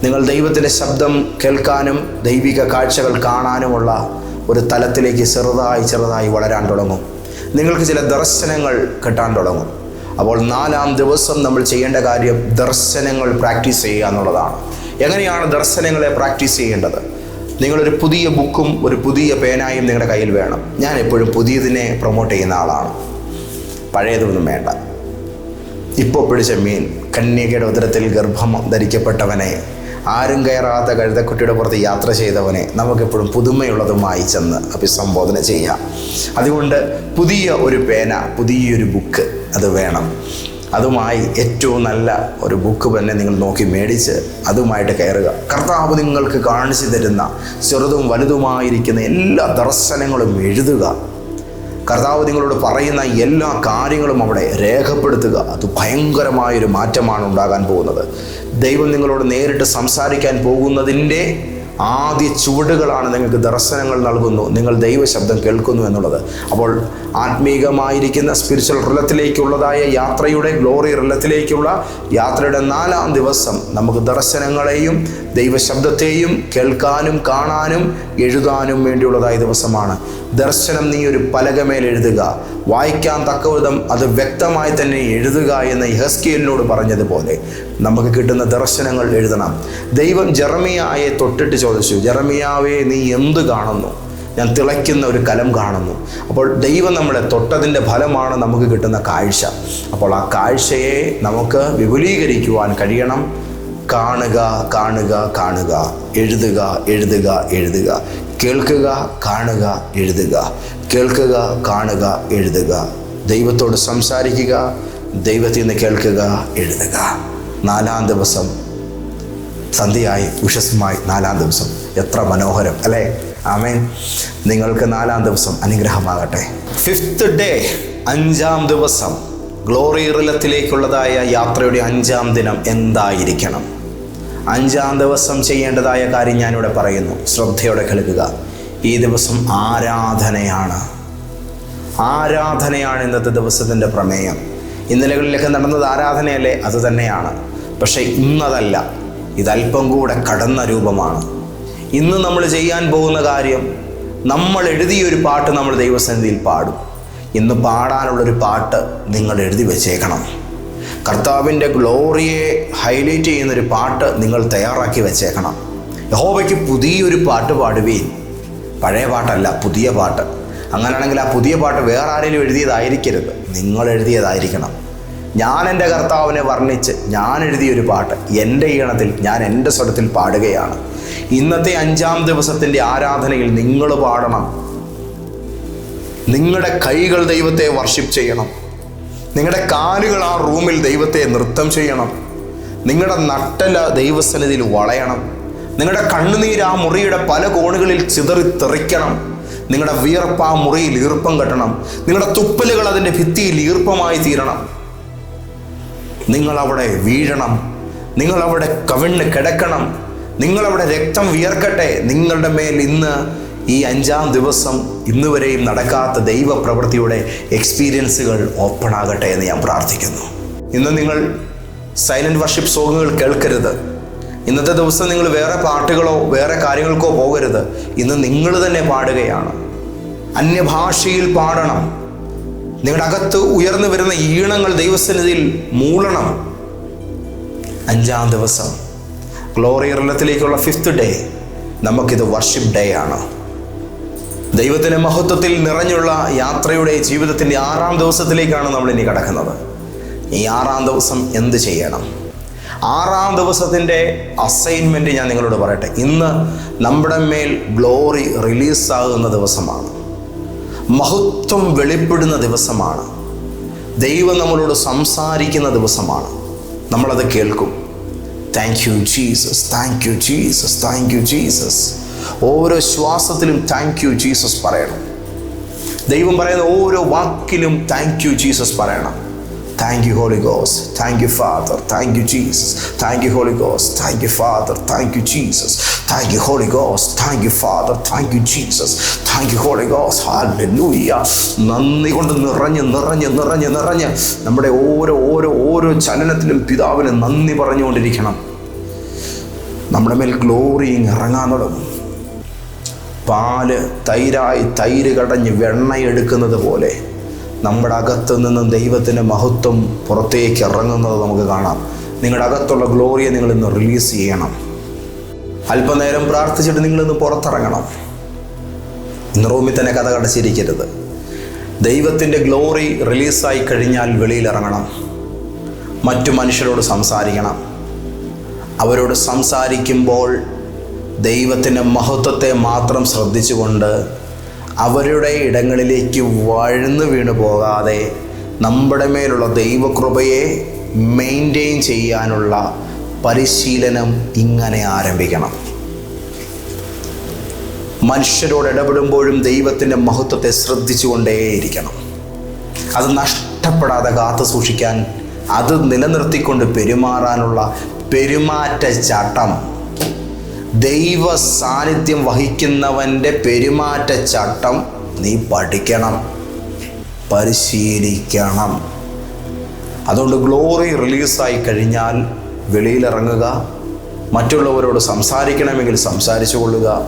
നിങ്ങൾ ദൈവത്തിന്റെ ശബ്ദം കേൾക്കാനും ദൈവിക കാഴ്ചകൾ കാണാനുമുള്ള ഒരു തലത്തിലേക്ക് ചെറുതായി ചെറുതായി വളരാൻ തുടങ്ങും. നിങ്ങൾക്ക് ചില ദർശനങ്ങൾ കിട്ടാൻ തുടങ്ങും. അപ്പോൾ നാലാം ദിവസം നമ്മൾ ചെയ്യേണ്ട കാര്യം ദർശനങ്ങൾ പ്രാക്ടീസ് ചെയ്യുക എന്നുള്ളതാണ്. എങ്ങനെയാണ് ദർശനങ്ങളെ പ്രാക്ടീസ് ചെയ്യേണ്ടത്? നിങ്ങളൊരു പുതിയ ബുക്കും ഒരു പുതിയ പേനായും നിങ്ങളുടെ കയ്യിൽ വേണം. ഞാൻ എപ്പോഴും പുതിയതിനെ പ്രൊമോട്ട് ചെയ്യുന്ന ആളാണ്. പഴയതൊന്നും വേണ്ട. ഇപ്പോൾ പിടിച്ച മീൻ കന്യകയുടെ ഉദരത്തിൽ ഗർഭം ധരിക്കപ്പെട്ടവനെ ആരും കയറാത്ത കഴുതക്കുട്ടിയുടെ പുറത്ത് യാത്ര ചെയ്തവനെ നമുക്കെപ്പോഴും പുതുമയുള്ളതുമായി ചെന്ന് അഭിസംബോധന ചെയ്യാം. അതുകൊണ്ട് പുതിയ ഒരു പേന പുതിയൊരു ബുക്ക് അത് വേണം. അതുമായി ഏറ്റവും നല്ല ഒരു ബുക്ക് തന്നെ നിങ്ങൾ നോക്കി മേടിച്ച് അതുമായിട്ട് കയറുക. കർത്താവ് നിങ്ങൾക്ക് കാണിച്ചു തരുന്ന ചെറുതും വലുതുമായിരിക്കുന്ന എല്ലാ ദർശനങ്ങളും എഴുതുക. കർത്താവ് നിങ്ങളോട് പറയുന്ന എല്ലാ കാര്യങ്ങളും അവിടെ രേഖപ്പെടുത്തുക. അത് ഭയങ്കരമായൊരു മാറ്റമാണ് ഉണ്ടാകാൻ പോകുന്നത്. ദൈവം നിങ്ങളോട് നേരിട്ട് സംസാരിക്കാൻ പോകുന്നതിന്റെ ആദ്യ ചുവടുകളാണ് നിങ്ങൾക്ക് ദർശനങ്ങൾ നൽകുന്നു. നിങ്ങൾ ദൈവശബ്ദം കേൾക്കുന്നു എന്നുള്ളത്. അപ്പോൾ ആത്മീകമായിരിക്കുന്ന സ്പിരിച്വൽ റിലത്തിലേക്കുള്ളതായ യാത്രയുടെ ഗ്ലോറി റിലത്തിലേക്കുള്ള യാത്രയുടെ നാലാം ദിവസം നമുക്ക് ദർശനങ്ങളെയും ദൈവശബ്ദത്തെയും കേൾക്കാനും കാണാനും എഴുതാനും വേണ്ടിയുള്ളതായ ദിവസമാണ്. ദർശനം നീ ഒരു പലകമേൽ എഴുതുക. വായിക്കാൻ തക്കവിധം അത് വ്യക്തമായി തന്നെ എഴുതുക എന്ന് ഹെസ്കിയലിനോട് പറഞ്ഞതുപോലെ നമുക്ക് കിട്ടുന്ന ദർശനങ്ങൾ എഴുതണം. ദൈവം ജെറമിയായെ തൊട്ടിട്ട് ചോദിച്ചു ജെറമിയാവെ നീ എന്ത് കാണുന്നു? ഞാൻ തിളയ്ക്കുന്ന ഒരു കലം കാണുന്നു. അപ്പോൾ ദൈവം നമ്മളെ തൊട്ടതിന്റെ ഫലമാണ് നമുക്ക് കിട്ടുന്ന കാഴ്ച. അപ്പോൾ ആ കാഴ്ചയെ നമുക്ക് വിപുലീകരിക്കുവാൻ കഴിയണം. കാണുക കാണുക കാണുക. എഴുതുക എഴുതുക എഴുതുക. കേൾക്കുക കാണുക എഴുതുക. കേൾക്കുക കാണുക എഴുതുക. ദൈവത്തോട് സംസാരിക്കുക ദൈവത്തിൽ നിന്ന് കേൾക്കുക എഴുതുക. നാലാം ദിവസം സന്ധ്യയായി ഉഷസ്സുമായി നാലാം ദിവസം. എത്ര മനോഹരം അല്ലേ? ആമേൻ. നിങ്ങൾക്ക് നാലാം ദിവസം അനുഗ്രഹമാകട്ടെ. ഫിഫ്ത്ത് ഡേ അഞ്ചാം ദിവസം. ഗ്ലോറി റിലത്തിലേക്കുള്ളതായ യാത്രയുടെ അഞ്ചാം ദിനം എന്തായിരിക്കണം? അഞ്ചാം ദിവസം ചെയ്യേണ്ടതായ കാര്യം ഞാനിവിടെ പറയുന്നു. ശ്രദ്ധയോടെ കേൾക്കുക. ഈ ദിവസം ആരാധനയാണ്. ആരാധനയാണ് ഇന്നത്തെ ദിവസത്തിന്റെ പ്രമേയം. ഇന്നലകളിലൊക്കെ നടന്നത് ആരാധനയല്ലേ? അത് തന്നെയാണ്. പക്ഷേ ഇന്നതല്ല. ഇതല്പം കൂടെ കടന്ന രൂപമാണ്. ഇന്ന് നമ്മൾ ചെയ്യാൻ പോകുന്ന കാര്യം നമ്മൾ എഴുതിയ ഒരു പാട്ട് നമ്മൾ ദൈവസന്നിധിയിൽ പാടും. ഇന്ന് പാടാനുള്ളൊരു പാട്ട് നിങ്ങൾ എഴുതി വെച്ചേക്കണം. കർത്താവിന്റെ ഗ്ലോറിയെ ഹൈലൈറ്റ് ചെയ്യുന്നൊരു പാട്ട് നിങ്ങൾ തയ്യാറാക്കി വെച്ചേക്കണം. യഹോവയ്ക്ക് പുതിയൊരു പാട്ട് പാടുവീൻ. പഴയ പാട്ടല്ല പുതിയ പാട്ട്. അങ്ങനെയാണെങ്കിൽ ആ പുതിയ പാട്ട് വേറെ ആരെങ്കിലും എഴുതിയതായിരിക്കരുത്. നിങ്ങൾ എഴുതിയതായിരിക്കണം. ഞാൻ എന്റെ കർത്താവിനെ വർണിച്ച് ഞാൻ എഴുതിയൊരു പാട്ട് എന്റെ ഈണത്തിൽ ഞാൻ എന്റെ സ്വരത്തിൽ പാടുകയാണ്. ഇന്നത്തെ അഞ്ചാം ദിവസത്തിന്റെ ആരാധനയിൽ നിങ്ങൾ പാടണം. നിങ്ങളുടെ കൈകൾ ദൈവത്തെ വർഷിപ്പ് ചെയ്യണം. നിങ്ങളുടെ കാലുകൾ ആ റൂമിൽ ദൈവത്തെ നൃത്തം ചെയ്യണം. നിങ്ങളുടെ നട്ടല ദൈവസന്നിധിയിൽ വളയണം. നിങ്ങളുടെ കണ്ണുനീര് ആ മുറിയുടെ പല കോണുകളിൽ ചിതറി തെറിക്കണം. നിങ്ങളുടെ വിയർപ്പ് ആ മുറിയിൽ ഈർപ്പം കെട്ടണം. നിങ്ങളുടെ തുപ്പലുകൾ അതിന്റെ ഭിത്തിയിൽ ഈർപ്പമായി തീരണം. നിങ്ങളവിടെ വീഴണം. നിങ്ങളവിടെ കവിണ്ണ് കിടക്കണം. നിങ്ങളവിടെ രക്തം വിയർക്കട്ടെ. നിങ്ങളുടെ മേൽ ഇന്ന് ഈ അഞ്ചാം ദിവസം ഇന്നുവരെയും നടക്കാത്ത ദൈവപ്രവൃത്തിയുടെ എക്സ്പീരിയൻസുകൾ ഓപ്പൺ ആകട്ടെ എന്ന് ഞാൻ പ്രാർത്ഥിക്കുന്നു. ഇന്ന് നിങ്ങൾ സൈലന്റ് വർഷിപ്പ് സോങ്ങുകൾ കേൾക്കരുത്. ഇന്നത്തെ ദിവസം നിങ്ങൾ വേറെ പാട്ടുകളോ വേറെ കാര്യങ്ങൾക്കോ പോകരുത്. ഇന്ന് നിങ്ങൾ തന്നെ പാടുകയാണ്. അന്യഭാഷയിൽ പാടണം. നിങ്ങളുടെ അകത്ത് ഉയർന്നു വരുന്ന ഈണങ്ങൾ ദൈവസന്നിധിയിൽ മൂളണം. അഞ്ചാം ദിവസം ഗ്ലോറി റിലത്തിലേക്കുള്ള ഫിഫ്ത്ത് ഡേ നമുക്കിത് വർഷിപ്പ് ഡേ ആണ്. ദൈവത്തിന്റെ മഹത്വത്തിൽ നിറഞ്ഞുള്ള യാത്രയുടെ ജീവിതത്തിന്റെ ആറാം ദിവസത്തിലേക്കാണ് നമ്മൾ ഇനി കടക്കുന്നത്. ഈ ആറാം ദിവസം എന്ത് ചെയ്യണം? ആറാം ദിവസത്തിന്റെ അസൈൻമെന്റ് ഞാൻ നിങ്ങളോട് പറയട്ടെ. ഇന്ന് നമ്മുടെ മേൽ ഗ്ലോറി റിലീസാകുന്ന ദിവസമാണ്. മഹത്വം വെളിപ്പെടുന്ന ദിവസമാണ്. ദൈവം നമ്മളോട് സംസാരിക്കുന്ന ദിവസമാണ്. നമ്മളത് കേൾക്കും. Thank you Jesus thank you Jesus thank you Jesus ഓരോ ശ്വാസത്തിലും താങ്ക് യു ജീസസ് പറയണം ദൈവം പറയുന്ന ഓരോ വാക്കിലും താങ്ക് യു ജീസസ് പറയണം thank you holy goes thank you father thank you Jesus thank U holy goes thank you father thank you Jesus thank U holy goes thank you father thank you Jesus thank U holy goes നന്ദി കൊണ്ട് നിറഞ്ഞ് നിറഞ്ഞ് നിറഞ്ഞ് നിറഞ്ഞ് നമ്മുടെ ഓരോ ഓരോ ഓരോ ചലനത്തിലും പിതാവിന് നന്ദി പറഞ്ഞുകൊണ്ടിരിക്കണം നമ്മുടെ മേൽ ഗ്ലോറിങ് ഇറങ്ങാൻ തുടങ്ങും പാൽ തൈരായി തൈര് കടഞ്ഞ് വെണ്ണയെടുക്കുന്നത് പോലെ നമ്മുടെ അകത്തു നിന്നും ദൈവത്തിന്റെ മഹത്വം പുറത്തേക്ക് ഇറങ്ങുന്നത് നമുക്ക് കാണാം. നിങ്ങളുടെ അകത്തുള്ള ഗ്ലോറിയെ നിങ്ങൾ ഇന്ന് റിലീസ് ചെയ്യണം. അല്പനേരം പ്രാർത്ഥിച്ചിട്ട് നിങ്ങളിന്ന് പുറത്തിറങ്ങണം. ഇന്ന് റൂമിൽ തന്നെ കഥ കടച്ചിരിക്കരുത്. ദൈവത്തിന്റെ ഗ്ലോറി റിലീസായി കഴിഞ്ഞാൽ വെളിയിലിറങ്ങണം. മറ്റു മനുഷ്യരോട് സംസാരിക്കണം. അവരോട് സംസാരിക്കുമ്പോൾ ദൈവത്തിന്റെ മഹത്വത്തെ മാത്രം ശ്രദ്ധിച്ചുകൊണ്ട് അവരുടെ ഇടങ്ങളിലേക്ക് വഴുന്നു വീണു പോകാതെ നമ്മുടെ മേലുള്ള ദൈവകൃപയെ മെയിന്റെയിൻ ചെയ്യാനുള്ള പരിശീലനം ഇങ്ങനെ ആരംഭിക്കണം. മനുഷ്യരോട് ഇടപെടുമ്പോഴും ദൈവത്തിന്റെ മഹത്വത്തെ ശ്രദ്ധിച്ചുകൊണ്ടേയിരിക്കണം. അത് നഷ്ടപ്പെടാതെ കാത്തു സൂക്ഷിക്കാൻ അത് നിലനിർത്തിക്കൊണ്ട് പെരുമാറാനുള്ള പെരുമാറ്റച്ചട്ടം ദൈവ സാന്നിധ്യം വഹിക്കുന്നവന്റെ പെരുമാറ്റച്ചട്ടം നീ പഠിക്കണം. പരിശീലിക്കണം. അതുകൊണ്ട് ഗ്ലോറി റിലീസായി കഴിഞ്ഞാൽ വെളിയിലിറങ്ങുക. മറ്റുള്ളവരോട് സംസാരിക്കണമെങ്കിൽ സംസാരിച്ചു കൊള്ളുക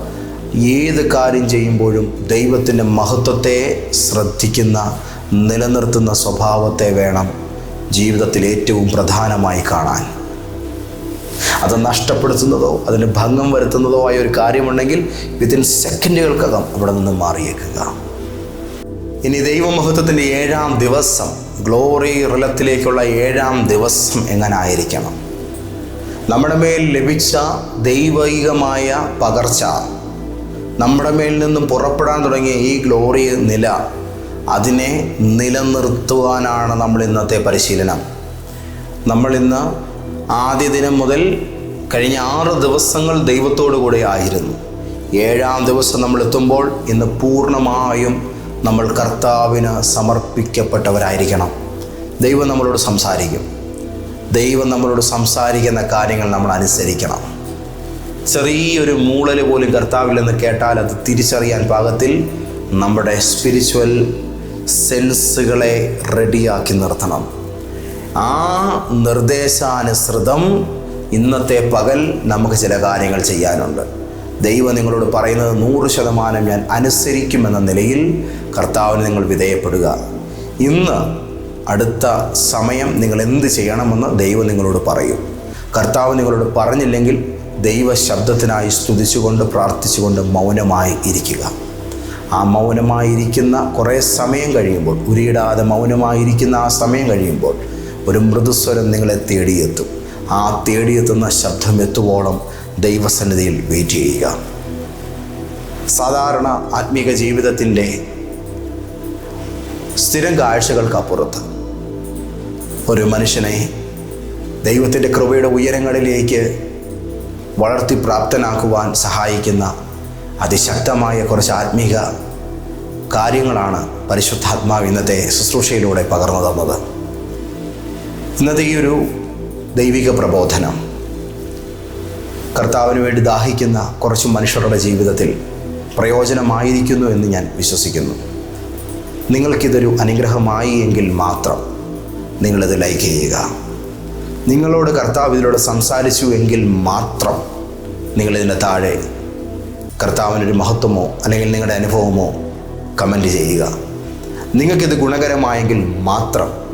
ഏത് കാര്യം ചെയ്യുമ്പോഴും ദൈവത്തിന്റെ മഹത്വത്തെ ശ്രദ്ധിക്കുന്ന നിലനിർത്തുന്ന സ്വഭാവത്തെ വേണം ജീവിതത്തിൽ ഏറ്റവും പ്രധാനമായി കാണാൻ. അത് നഷ്ടപ്പെടുത്തുന്നതോ അതിന് ഭംഗം വരുത്തുന്നതോ ആയ ഒരു കാര്യമുണ്ടെങ്കിൽ വിത്തിൻ സെക്കൻഡുകൾക്കകം അവിടെ നിന്ന് മാറിയേക്കുക. ഇനി ദൈവമഹത്വത്തിന്റെ ഏഴാം ദിവസം ഗ്ലോറി റിലത്തിലേക്കുള്ള ഏഴാം ദിവസം എങ്ങനായിരിക്കണം? നമ്മുടെ മേൽ ലഭിച്ച ദൈവികമായ പകർച്ച നമ്മുടെ മേൽ നിന്നും പുറപ്പെടാൻ തുടങ്ങിയ ഈ ഗ്ലോറി നില അതിനെ നിലനിർത്തുവാനാണ് നമ്മൾ ഇന്നത്തെ പരിശീലനം. നമ്മളിന്ന് ആദ്യ ദിനം മുതൽ കഴിഞ്ഞ ആറ് ദിവസങ്ങൾ ദൈവത്തോടു കൂടെ ആയിരുന്നു. ഏഴാം ദിവസം നമ്മൾ എത്തുമ്പോൾ ഇന്ന് പൂർണമായും നമ്മൾ കർത്താവിന് സമർപ്പിക്കപ്പെട്ടവരായിരിക്കണം. ദൈവം നമ്മളോട് സംസാരിക്കും. ദൈവം നമ്മളോട് സംസാരിക്കുന്ന കാര്യങ്ങൾ നമ്മൾ അനുസരിക്കണം. ചെറിയൊരു മൂളൽ പോലും കർത്താവിൽ നിന്ന് കേട്ടാൽ അത് തിരിച്ചറിയാൻ പാകത്തിൽ നമ്മുടെ സ്പിരിച്വൽ സെൻസുകളെ റെഡിയാക്കി നിർത്തണം. ആ നിർദ്ദേശാനുസൃതം ഇന്നത്തെ പകൽ നമുക്ക് ചില കാര്യങ്ങൾ ചെയ്യാനുണ്ട്. ദൈവം നിങ്ങളോട് പറയുന്നത് നൂറ് ശതമാനം ഞാൻ അനുസരിക്കുമെന്ന നിലയിൽ കർത്താവിന് നിങ്ങൾ വിധേയപ്പെടുക. ഇന്ന് അടുത്ത സമയം നിങ്ങൾ എന്ത് ചെയ്യണമെന്ന് ദൈവം നിങ്ങളോട് പറയും. കർത്താവ് നിങ്ങളോട് പറഞ്ഞില്ലെങ്കിൽ ദൈവ ശബ്ദത്തിനായി സ്തുതിച്ചുകൊണ്ട് പ്രാർത്ഥിച്ചുകൊണ്ട് മൗനമായി ഇരിക്കുക. ആ മൗനമായിരിക്കുന്ന കുറേ സമയം കഴിയുമ്പോൾ ഉരിയിടാതെ മൗനമായിരിക്കുന്ന ആ സമയം കഴിയുമ്പോൾ ഒരു മൃദുസ്വരം നിങ്ങളെ തേടിയെത്തും. ആ തേടിയെത്തുന്ന ശബ്ദം എത്തുവോളം ദൈവസന്നിധിയിൽ വെയിറ്റ് ചെയ്യുക. സാധാരണ ആത്മീക ജീവിതത്തിന്റെ സ്ഥിരം കാഴ്ചകൾക്കപ്പുറത്ത് ഒരു മനുഷ്യനെ ദൈവത്തിന്റെ കൃപയുടെ ഉയരങ്ങളിലേക്ക് വളർത്തി പ്രാപ്തനാക്കുവാൻ സഹായിക്കുന്ന അതിശക്തമായ കുറച്ച് ആത്മീക കാര്യങ്ങളാണ് പരിശുദ്ധാത്മാവ് ഇന്നത്തെ ശുശ്രൂഷയിലൂടെ പകർന്നു തന്നത്. ഇന്നത്തെ ഈ ഒരു ദൈവിക പ്രബോധനം കർത്താവിന് വേണ്ടി ദാഹിക്കുന്ന കുറച്ച് മനുഷ്യരുടെ ജീവിതത്തിൽ പ്രയോജനമായിരിക്കുന്നു എന്ന് ഞാൻ വിശ്വസിക്കുന്നു. നിങ്ങൾക്കിതൊരു അനുഗ്രഹമായി എങ്കിൽ മാത്രം നിങ്ങളിത് ലൈക്ക് ചെയ്യുക. നിങ്ങളോട് കർത്താവ് ഇതിലൂടെ സംസാരിച്ചു എങ്കിൽ മാത്രം നിങ്ങളിതിന്റെ താഴെ കർത്താവിനൊരു മഹത്വമോ അല്ലെങ്കിൽ നിങ്ങളുടെ അനുഭവമോ കമന്റ് ചെയ്യുക. നിങ്ങൾക്കിത് ഗുണകരമായെങ്കിൽ മാത്രം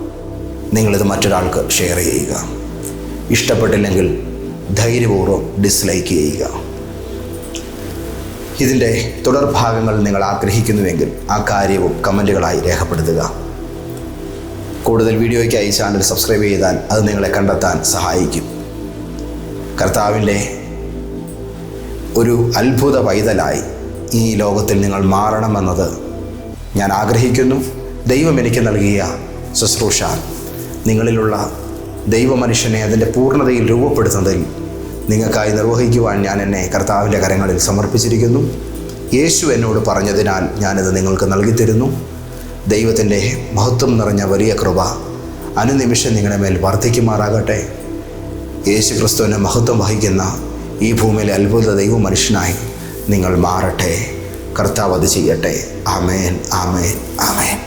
നിങ്ങളിത് മറ്റൊരാൾക്ക് ഷെയർ ചെയ്യുക. ഇഷ്ടപ്പെട്ടില്ലെങ്കിൽ ധൈര്യപൂർവം ഡിസ്ലൈക്ക് ചെയ്യുക. ഇതിന്റെ തുടർഭാഗങ്ങൾ നിങ്ങൾ ആഗ്രഹിക്കുന്നുവെങ്കിൽ ആ കാര്യവും കമന്റുകളായി രേഖപ്പെടുത്തുക. കൂടുതൽ വീഡിയോയ്ക്കായി ചാനൽ സബ്സ്ക്രൈബ് ചെയ്താൽ അത് നിങ്ങളെ കണ്ടെത്താൻ സഹായിക്കും. കർത്താവിന്റെ ഒരു അത്ഭുത പൈതലായി ഈ ലോകത്തിൽ നിങ്ങൾ മാറണമെന്നത് ഞാൻ ആഗ്രഹിക്കുന്നു. ദൈവം എനിക്ക് നൽകിയ ശുശ്രൂഷ നിങ്ങളിലുള്ള ദൈവമനുഷ്യനെ അതിന്റെ പൂർണതയിൽ രൂപപ്പെടുത്തുന്നതിൽ നിങ്ങൾക്കായി നിർവഹിക്കുവാൻ ഞാൻ എന്നെ കർത്താവിന്റെ കരങ്ങളിൽ സമർപ്പിച്ചിരിക്കുന്നു. യേശു എന്നോട് പറഞ്ഞതിനാൽ ഞാനിത് നിങ്ങൾക്ക് നൽകിത്തരുന്നു. ദൈവത്തിന്റെ മഹത്വം നിറഞ്ഞ വലിയ കൃപ അനുനിമിഷം നിങ്ങളുടെ മേൽ വർദ്ധിക്കുമാറാകട്ടെ. യേശു ക്രിസ്തുവിന്റെ മഹത്വം വഹിക്കുന്ന ഈ ഭൂമിയിലെ അത്ഭുത ദൈവ മനുഷ്യനായി നിങ്ങൾ മാറട്ടെ. കർത്താവ് അത് ചെയ്യട്ടെ. ആമേൻ ആമേൻ ആമേൻ.